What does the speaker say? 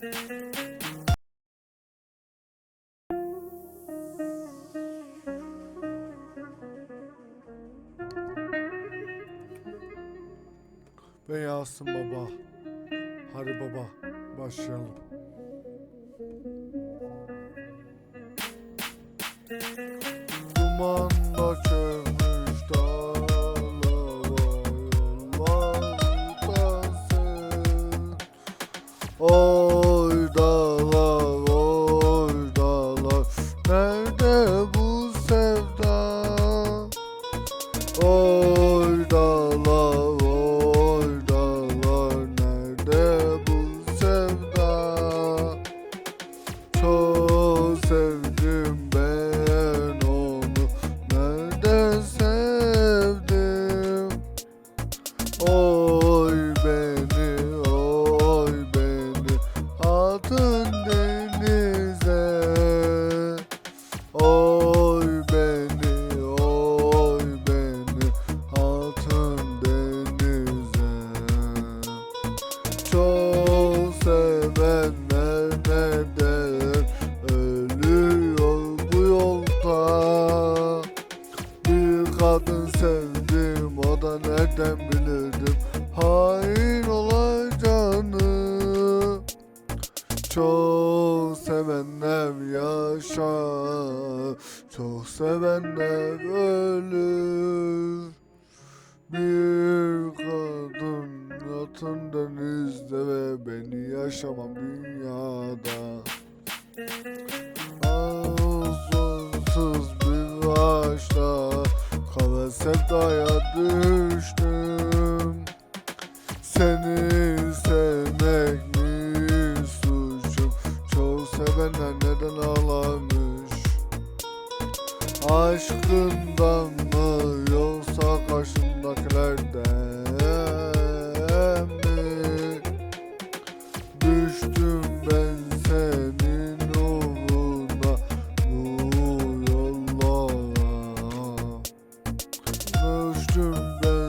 Ve Yasin Baba. Hari Baba. Başlayalım. Dumanda çöl. Santos. Nereden bilirdim? Hain olacağını. Çok sevenler yaşar. Çok sevenler ölür. Bir kadın yatın denizde ve beni yaşamam dünyada. Ağzsız bir Kara sevdaya düştüm. Seni sevmek mi suçum. Çok sevenler neden ağlarmış Aşkından mı yoksa karşımdakilerden Düştüm ben